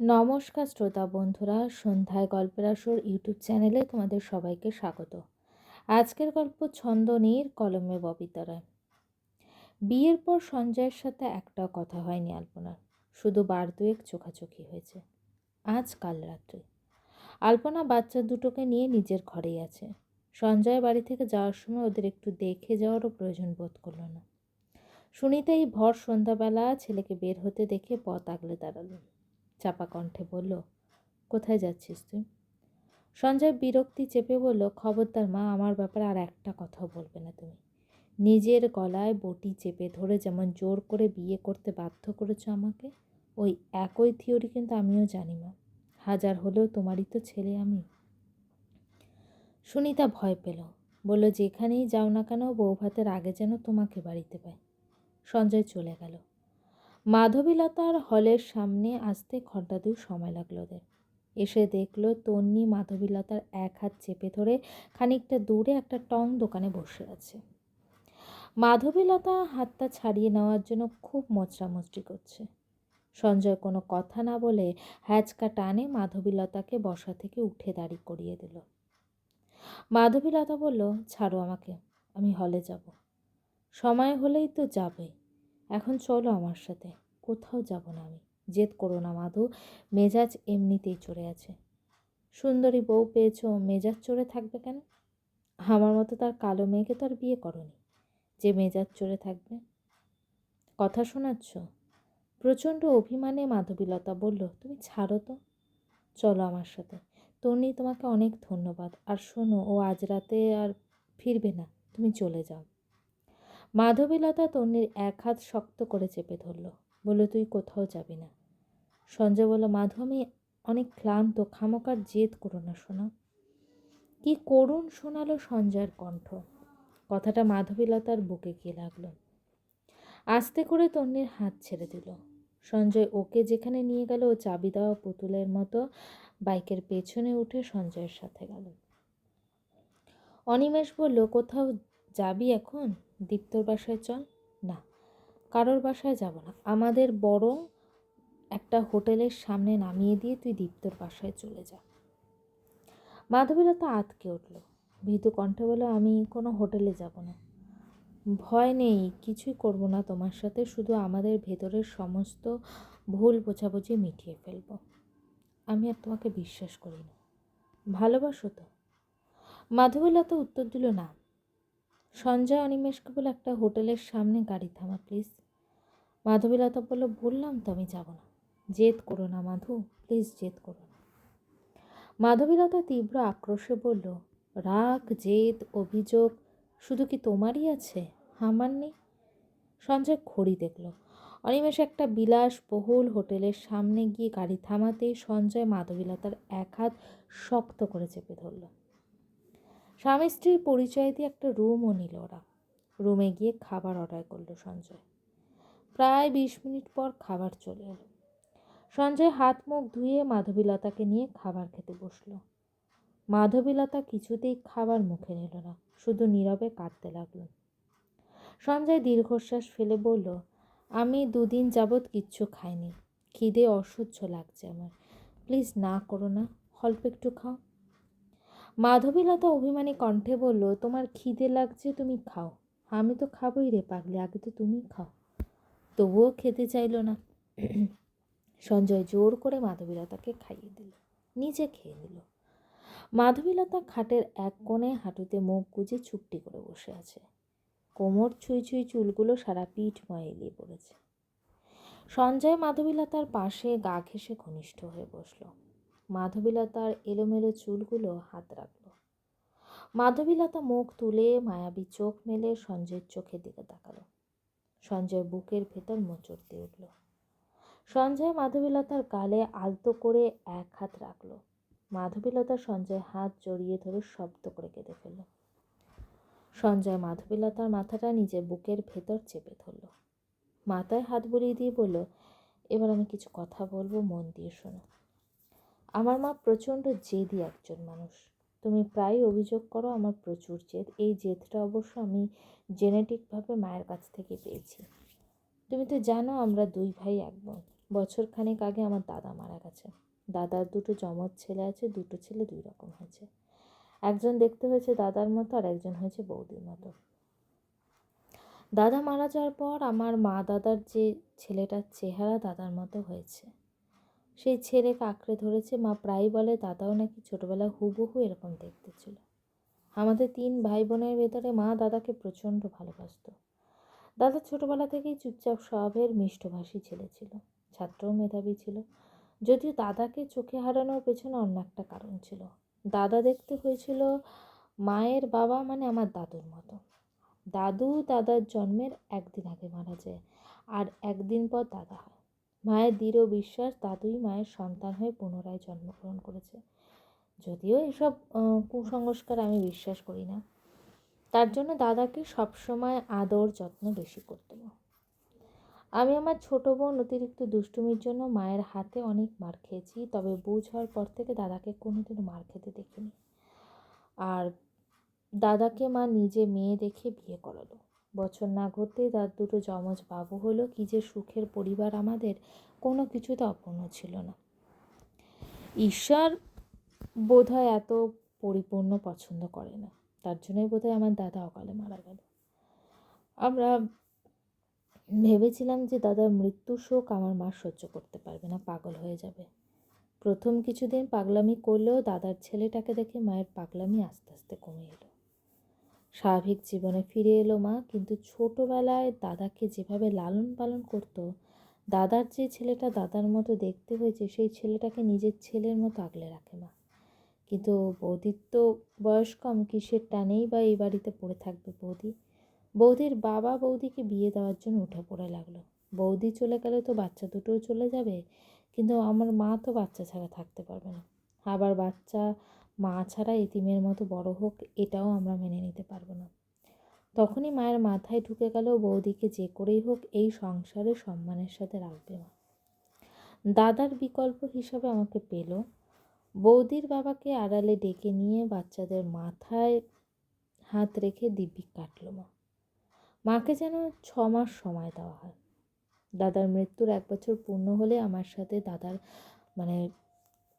নমস্কার শ্রোতা বন্ধুরা, সন্ধ্যায় গল্পের আসর ইউটিউব চ্যানেলে তোমাদের সবাইকে স্বাগত। আজকের গল্প ছন্দনীর কলমে ববিতা রায় বিয়ের পর সঞ্জয়ের সাথে একটা কথা হয়নি আলপনার। শুধু বার দুয়েক চোখাচোখি হয়েছে। আজ কাল রাত্রে। আলপনা বাচ্চা দুটোকে নিয়ে নিজের ঘরেই আছে। সঞ্জয় বাড়ি থেকে যাওয়ার সময় ওদের একটু দেখে যাওয়ারও প্রয়োজন বোধ করল না। সুনিতা এই ভর সন্ধ্যাবেলা ছেলেকে বের হতে দেখে পথ আগলে দাঁড়াল। চাপা কণ্ঠে বলল, কোথায় যাচ্ছিস তুই? সঞ্জয় বিরক্তি চেপে বলল, খবরদার মা, আমার ব্যাপারে আর একটা কথাও বলবে না তুমি। নিজের গলায় বটি চেপে ধরে যেমন জোর করে বিয়ে করতে বাধ্য করেছ আমাকে, ওই একই থিওরি কিন্তু আমিও জানি মা। হাজার হলেও তোমারই তো ছেলে আমি। সুনিতা ভয় পেল, বলল, যেখানেই যাও না কেন বউ ভাতের আগে যেন তোমাকে বাড়িতে পাই। সঞ্জয় চলে গেল। মাধবীলতার হলের সামনে আসতে ঘণ্টা দুই সময় লাগল ওদের। এসে দেখল তন্নি মাধবীলতার এক হাত চেপে ধরে খানিকটা দূরে একটা টং দোকানে বসে আছে। মাধবীলতা হাতটা ছাড়িয়ে নেওয়ার জন্য খুব মোচড়ামুচড়ি করছে। সঞ্জয় কোনো কথা না বলে হ্যাচকা টানে মাধবীলতাকে বসা থেকে উঠে দাঁড়ি করিয়ে দিল। মাধবীলতা বলল, ছাড়ো আমাকে, আমি হলে যাব। সময় হলেই তো যাবে এখন চলো আমার সাথে, কোথাও যাব না আমি। জেদ করো না, মাধু, মেজাজ এমনিতেই চড়ে আছে। সুন্দরী বউ পেয়েছ, মেজাজ চড়ে থাকবে কেন? আমার মতো তার কালো মেয়েকে তো আর বিয়ে করনি। যে মেজাজ চড়ে থাকবে। কথা শোনাচ্ছ? প্রচণ্ড অভিমানে মাধবীলতা বলল, তুমি ছাড়ো তো। চলো আমার সাথে। তনি তোমাকে অনেক ধন্যবাদ। আর শোনো, ও আজ রাতে আর ফিরবে না। তুমি চলে যাও। মাধবীলতা তন্নির এক হাত শক্ত করে চেপে ধরল, বলল, তুই কোথাও যাবি না। সঞ্জয় বলল, মাধু, আমি অনেক ক্লান্ত খামকার জেদ করো না শোনা কি করুণ শোনালো সঞ্জয়ের কণ্ঠ। কথাটা মাধবীলতার বুকে গিয়ে লাগল। আস্তে করে তন্নির হাত ছেড়ে দিল। সঞ্জয় ওকে যেখানে নিয়ে গেল, ও চাবি দেওয়া পুতুলের মতো বাইকের পেছনে উঠে সঞ্জয়ের সাথে গেল। অনিমেষ বলল, কোথাও যাবি এখন? দীপ্তর বাসায় চল। না, কারোর বাসায় যাব না। আমাদের বরং একটা হোটেলের সামনে নামিয়ে দিয়ে তুই দীপ্তর বাসায় চলে যা। মাধবীলতা আতকে উঠল। ভীতু কণ্ঠে বলে আমি কোনো হোটেলে যাব না। ভয় নেই, কিছুই করব না তোমার সাথে। শুধু আমাদের ভেতরের সমস্ত ভুল বোঝাবুঝি মিটিয়ে ফেলব। আমি আর তোমাকে বিশ্বাস করি না ভালোবাসো তো? মাধবীলতা উত্তর দিল, না সঞ্জয় অনিমেষকে বলে একটা হোটেলের সামনে গাড়ি থামা, প্লিজ। মাধবীলতা বলল, বললাম তো আমি যাব না। জেদ করো না মাধু, প্লিজ জেদ করো না। মাধবীলতা তীব্র আক্রোশে বলল, রাগ, জেদ, অভিযোগ শুধু কি তোমারই আছে? আমার নেই। সঞ্জয় খড়ি দেখল। অনিমেষ একটা বিলাস বহুল হোটেলের সামনে গিয়ে গাড়ি থামাতেই সঞ্জয় মাধবীলতার এক হাত শক্ত করে চেপে ধরল। স্বামী স্ত্রীর পরিচয় দিয়ে একটা রুমও নিল ওরা। রুমে গিয়ে খাবার অর্ডার করল সঞ্জয়। প্রায় বিশ মিনিট পর খাবার চলে এলো। সঞ্জয় হাত মুখ ধুয়ে মাধবীলতাকে নিয়ে খাবার খেতে বসল। মাধবীলতা কিছুতেই খাবার মুখে নিল না, শুধু নীরবে কাঁদতে লাগল। সঞ্জয় দীর্ঘশ্বাস ফেলে বলল, আমি দুদিন যাবৎ কিচ্ছু খাইনি। খিদে অসহ্য লাগছে আমার। প্লিজ না করো না, অল্প একটু খাও। মাধবীলতা অভিমানী কণ্ঠে বলল, তোমার খিদে লাগছে, তুমি খাও। আমি তো খাবোই রে পাগলি, আগে তো তুমি খাও। তবুও খেতে চাইল না। সঞ্জয় জোর করে মাধবীলতাকে খাইয়ে দিল, নিজে খেয়ে নিল। মাধবীলতা খাটের এক কোণে হাঁটুতে মুখ গুজে চুপটি করে বসে আছে। কোমর ছুঁই ছুঁই চুলগুলো সারা পিঠ ময় এলিয়ে পড়েছে। সঞ্জয় মাধবীলতার পাশে গা ঘেসে ঘনিষ্ঠ হয়ে বসল। মাধবীলতার এলোমেলো চুলগুলো হাত রাখল। মাধবীলতা মুখ তুলে মায়াবী চোখ মেলে সঞ্জয়ের চোখের দিকে তাকালো। সঞ্জয় বুকের ভেতর মোচড় দিয়ে উঠল। সঞ্জয় মাধবীলতার গালে আলতো করে এক হাত রাখল। মাধবীলতা সঞ্জয় হাত জড়িয়ে ধরে শব্দ করে কেঁদে ফেলল। সঞ্জয় মাধবীলতার মাথাটা নিজের বুকের ভেতর চেপে ধরল। মাথায় হাত বুলিয়ে দিয়ে বলল, এবার আমি কিছু কথা বলব, মন দিয়ে শোনো। আমার মা প্রচণ্ড জেদি একজন মানুষ। তুমি প্রায় অভিযোগ করো আমার প্রচুর জেদ। এই জেদটা অবশ্য আমি জেনেটিকভাবে মায়ের কাছ থেকে পেয়েছি। তুমি তো জানো আমরা দুই ভাই এক বোন। বছর খানেক আগে আমার দাদা মারা গেছে। দাদার দুটো জমজ ছেলে আছে, দুটো ছেলে দুই রকম হয়েছে। একজন দেখতে হয়েছে দাদার মতো আর একজন হয়েছে বৌদির মতো। দাদা মারা যাওয়ার পর আমার মা দাদার যে ছেলেটার চেহারা দাদার মতো হয়েছে। সেই ছেলেকে আঁকড়ে ধরেছে। মা প্রায় বলে, দাদাও নাকি ছোটোবেলায় হুবহু এরকম দেখতে ছিল। আমাদের তিন ভাই বোনের ভেতরে মা দাদাকে প্রচণ্ড ভালোবাসতো। দাদা ছোটোবেলা থেকেই চুপচাপ স্বভাবের মিষ্টভাষী ছেলে ছিল, ছাত্রও মেধাবী ছিল। যদিও দাদাকে চোখে হারানোর পেছনে অন্য একটা কারণ ছিল। দাদা দেখতে হয়েছিল মায়ের বাবা মানে আমার দাদুর মতো। দাদু দাদার জন্মের একদিন আগে মারা যায়, আর একদিন পর দাদা হয়। মায়ের দৃঢ় বিশ্বাস দাদুই মায়ের সন্তান হয়ে পুনরায় জন্মগ্রহণ করেছে। যদিও এসব কুসংস্কার আমি বিশ্বাস করি না। তার জন্য দাদাকে সবসময় আদর যত্ন বেশি করতো আমি আমার ছোট বোন অতিরিক্ত দুষ্টুমির জন্য মায়ের হাতে অনেক মার খেয়েছি, তবে বুঝ হওয়ার পর থেকে দাদাকে কোনোদিনও মার খেতে দেখিনি। আর দাদাকে মা নিজে মেয়ে দেখে বিয়ে করালো। বছর না ঘুরতেই তার দুটো যমজ বাবু হলো। কি যে সুখের পরিবার আমাদের, কোনো কিছুতে অপূর্ণ ছিল না। ঈশ্বর বোধহয় এত পরিপূর্ণ পছন্দ করে না। তার জন্যই বোধহয় আমার দাদা অকালে মারা গেল। আমরা ভেবেছিলাম যে দাদার মৃত্যু শোক আমার মা সহ্য করতে পারবে না, পাগল হয়ে যাবে। প্রথম কিছুদিন পাগলামি করলেও দাদার ছেলেটাকে দেখে মায়ের পাগলামি আস্তে আস্তে কমে এলো। স্বাভাবিক জীবনে ফিরে এলো মা, কিন্তু ছোটোবেলায় দাদাকে যেভাবে লালন পালন করতো, দাদার যে ছেলেটা দাদার মতো দেখতে হয়েছে, সেই ছেলেটাকে নিজের ছেলের মতো আগলে রাখে মা। কিন্তু বৌদির তো বয়স কম, কিসের টানেই বা এই বাড়িতে পড়ে থাকবে বৌদি? বৌদির বাবা বৌদিকে বিয়ে দেওয়ার জন্য উঠে পড়ে লাগল। বৌদি চলে গেলে তো বাচ্চা দুটোও চলে যাবে, কিন্তু আমার মা তো বাচ্চা ছাড়া থাকতে পারবে না। আবার বাচ্চা মা ছাড়া এতিমের মতো বড় হোক, এটাও আমরা মেনে নিতে পারব না। তখনই মায়ের মাথায় ঢুকে গেল বৌদিকে যে করেই হোক এই সংসারে সম্মানের সাথে রাখবে মা। দাদার বিকল্প হিসাবে আমাকে পেল। বৌদির বাবাকে আড়ালে ডেকে নিয়ে বাচ্চাদের মাথায় হাত রেখে দিব্যি কাটলো মা। মাকে যেন ছ মাস সময় দেওয়া হয়। দাদার মৃত্যুর এক বছর পূর্ণ হলে আমার সাথে দাদার মানে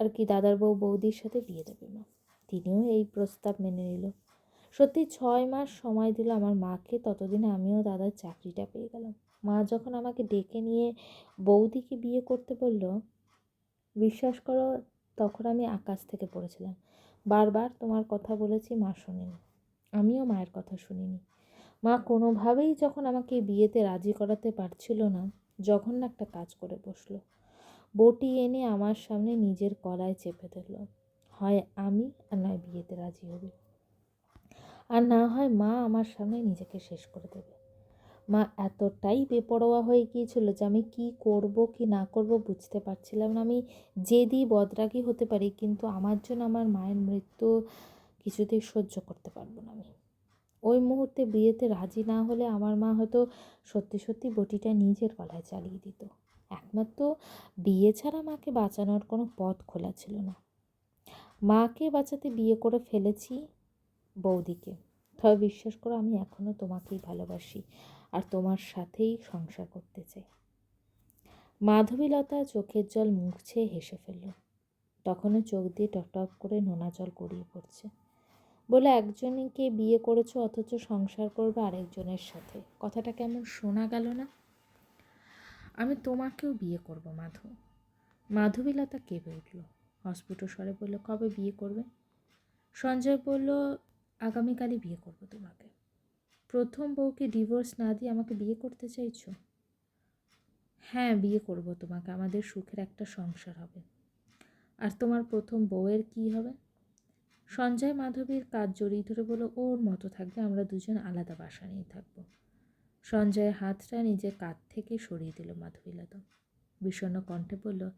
আর কি দাদার বউ বৌদির সাথে বিয়ে দেবে মা। তিনিও এই প্রস্তাব মেনে নিল। সত্যি ছয় মাস সময় দিল আমার মাকে, ততদিনে আমিও দাদার চাকরিটা পেয়ে গেলাম। মা যখন আমাকে ডেকে নিয়ে বৌদিকে বিয়ে করতে বলল, বিশ্বাস করো, তখন আমি আকাশ থেকে পড়েছিলাম। বারবার তোমার কথা বলেছি, মা শোনেনি। আমিও মায়ের কথা শুনিনি। মা কোনোভাবেই যখন আমাকে বিয়েতে রাজি করাতে পারছিল না, জঘন্য একটা কাজ করে বসল। বটি এনে আমার সামনে নিজের কলায় চেপে ধরল। হয় আমি আর নয় বিয়েতে রাজি হবি। আর না হয় মা আমার সামনে নিজেকে শেষ করে দেবে। মা এতটাই বেপরোয়া হয়ে গিয়েছিল যে আমি কি করব, কি না করব বুঝতে পারছিলাম না। আমি জেদি, বদরাগী হতে পারি, কিন্তু আমার জন্য আমার মায়ের মৃত্যু কিছুতেই সহ্য করতে পারব না আমি। ওই মুহূর্তে বিয়েতে রাজি না হলে আমার মা হয়তো সত্যি সত্যি বটিটা নিজের গলায় চালিয়ে দিত। একমাত্র বিয়ে ছাড়া মাকে বাঁচানোর কোনো পথ খোলা ছিল না। মাকে বাঁচাতে বিয়ে করে ফেলেছি বৌদিকে। তবে বিশ্বাস করো, আমি এখনও তোমাকেই ভালোবাসি আর তোমার সাথেই সংসার করতে চাই। মাধবীলতা চোখের জল মুছছে হেসে ফেলল। তখনও চোখ দিয়ে টপ করে নোনা জল গড়িয়ে পড়ছে। বলে, একজনকে বিয়ে করেছ, অথচ সংসার করবে আরেকজনের সাথে। কথাটা কেমন শোনা গেল না? আমি তোমাকেও বিয়ে করব, মাধু। মাধবীলতা কেঁপে উঠল। অস্ফুট স্বরে বলল, কবে বিয়ে করবে? সঞ্জয় বলল, আগামীকালই বিয়ে করব তোমাকে। প্রথম বউকে ডিভোর্স না দিয়ে আমাকে বিয়ে করতে চাইছো? হ্যাঁ বিয়ে করব তোমাকে। আমাদের সুখের একটা সংসার হবে। আর তোমার প্রথম বউয়ের কি হবে? সঞ্জয় মাধবীর কাজ জড়িয়ে ধরে বলল, ওর মতো থাকবে। আমরা দুজন আলাদা বাসা নিয়ে থাকব। সঞ্জয়ের হাতটা নিজের কাঁধ থেকে সরিয়ে দিল মাধবীলতা। বিষণ্ণ কণ্ঠে বলল,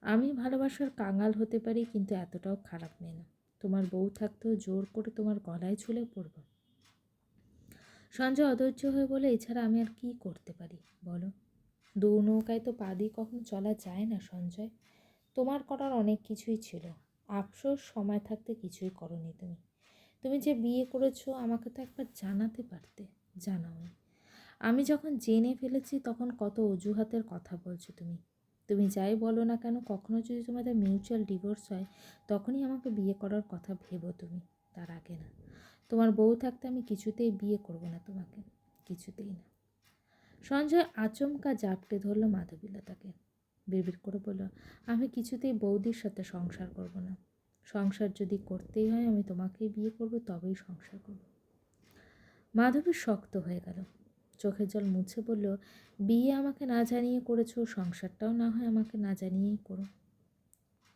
আমি ভালোবাসার কাঙাল হতে পারি, কিন্তু এতটাও খারাপ মেয়ে না। তোমার বউ থাকতেও জোর করে তোমার গলায় ঝুলে পড়ব। সঞ্জয় অধৈর্য হয়ে বলে এছাড়া আমি আর কি করতে পারি? বলো। দু নৌকায় তো পা দিয়ে কখনো চলা যায় না সঞ্জয়। তোমার করার অনেক কিছুই ছিল। আফসোস, সময় থাকতে কিছুই করনি তুমি। তুমি যে বিয়ে করেছ, আমাকে তো একবার জানাতে পারতে। জানাও আমি যখন জেনে ফেলেছি, তখন কত অজুহাতের কথা বলছো তুমি। তুমি যাই বলো না কেন, কখনো যদি তোমাদের মিউচুয়াল ডিভোর্স হয়, তখনই আমাকে বিয়ে করার কথা ভেবো তুমি, তার আগে না। তোমার বউ থাকতে আমি কিছুতেই বিয়ে করব না তোমাকে, কিছুতেই না। সঞ্জয় আচমকা জাপটে ধরলো মাধবীলতাকে। বিড়বিড় করে বলল, আমি কিছুতেই বৌদির সাথে সংসার করব না। সংসার যদি করতেই হয়, আমি তোমাকেই বিয়ে করব, তবেই সংসার করব। মাধবী শক্ত হয়ে গেল। চোখের জল মুছে বলল, বিয়ে আমাকে না জানিয়ে করেছ, সংসারটাও না হয় আমাকে না জানিয়েই করো।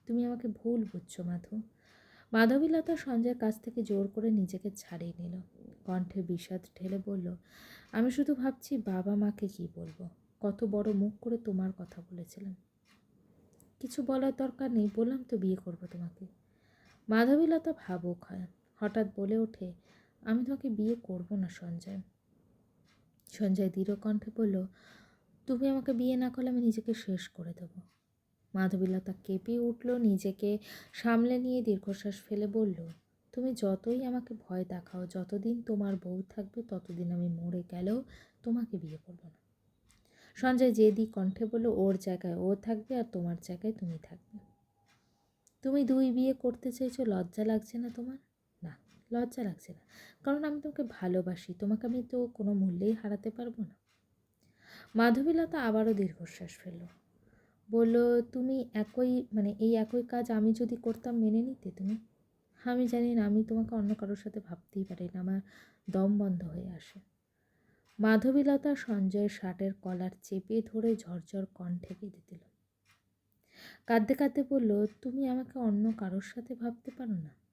তুমি আমাকে ভুল বুঝছ, মাধু। মাধবীলতা সঞ্জয়ের কাছ থেকে জোর করে নিজেকে ছাড়িয়ে নিল। কণ্ঠে বিষাদ ঠেলে বলল, আমি শুধু ভাবছি বাবা মাকে কি বলব? কত বড় মুখ করে তোমার কথা বলেছিলাম কিছু বলার দরকার নেই, বললাম তো বিয়ে করব তোমাকে। মাধবীলতা ভাবুক হয়। হঠাৎ বলে ওঠে, আমি তোমাকে বিয়ে করব না, সঞ্জয়। সঞ্জয় দৃঢ় কণ্ঠে বলল, তুমি আমাকে বিয়ে না করলে আমি নিজেকে শেষ করে দেব। মাধবীলতা কেঁপে উঠল, নিজেকে সামলে নিয়ে দীর্ঘশ্বাস ফেলে বলল, তুমি যতই আমাকে ভয় দেখাও, যতদিন তোমার বউ থাকবে, ততদিন আমি মরে গেলেও তোমাকে বিয়ে করব না। সঞ্জয় জেদি কণ্ঠে বলল, ওর জায়গায় ও থাকবে আর তোমার জায়গায় তুমি থাকবে। তুমি দুই বিয়ে করতে চাইছো লজ্জা লাগছে না তোমার? লজ্জা লাগছে না। কারণ আমি তোমাকে ভালোবাসি, তোমাকে আমি তো কোনো মূল্যেই হারাতে পারব না। মাধবীলতা আবারও দীর্ঘশ্বাস ফেলল। বলল, তুমি একই মানে এই একই কাজ আমি যদি করতাম মেনে নিতে তুমি? আমি জানি না, আমি তোমাকে অন্য কারোর সাথে ভাবতেই পারি না, আমার দম বন্ধ হয়ে আসে। মাধবীলতা সঞ্জয়ের শার্টের কলার চেপে ধরে ঝরঝর কণ্ঠে কেঁদে দিল। কাঁদতে কাঁদতে বলল, তুমি আমাকে অন্য কারোর সাথে ভাবতে পারো না?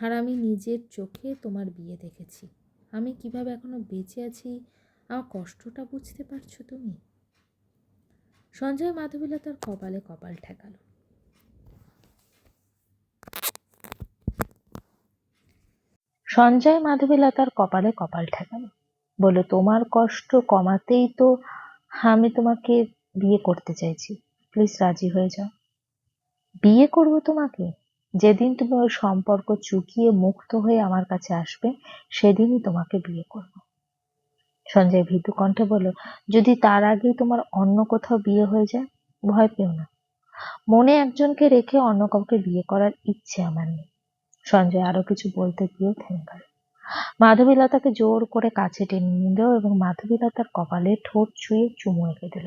আর আমি নিজের চোখে তোমার বিয়ে দেখেছি। আমি কীভাবে এখনও বেঁচে আছি, আমার কষ্টটা বুঝতে পারছ তুমি? সঞ্জয় মাধবীলা তার কপালে কপাল ঠেকালো। সঞ্জয় মাধবীলা তার কপালে কপাল ঠেকালো। বলে তোমার কষ্ট কমাতেই তো আমি তোমাকে বিয়ে করতে চাইছি। প্লিজ রাজি হয়ে যাও। বিয়ে করব তোমাকে? যেদিন তুমি ওই সম্পর্ক চুকিয়ে মুক্ত হয়ে আমার কাছে আসবে, সেদিনই তোমাকে বিয়ে করব। সঞ্জয় ভীতু কণ্ঠে বলল, যদি তার আগেই তোমার অন্য কোথাও বিয়ে হয়ে যায়, ভয় পেও না। মনে একজনকে রেখে অন্য কাউকে বিয়ে করার ইচ্ছে আমার নেই। সঞ্জয় আরও কিছু বলতে গিয়েও থেমে গেল। মাধবীলতাকে জোর করে কাছে টেনে নিল এবং মাধবীলতার কপালে ঠোঁট ছুঁয়ে চুমু এঁকে দিল।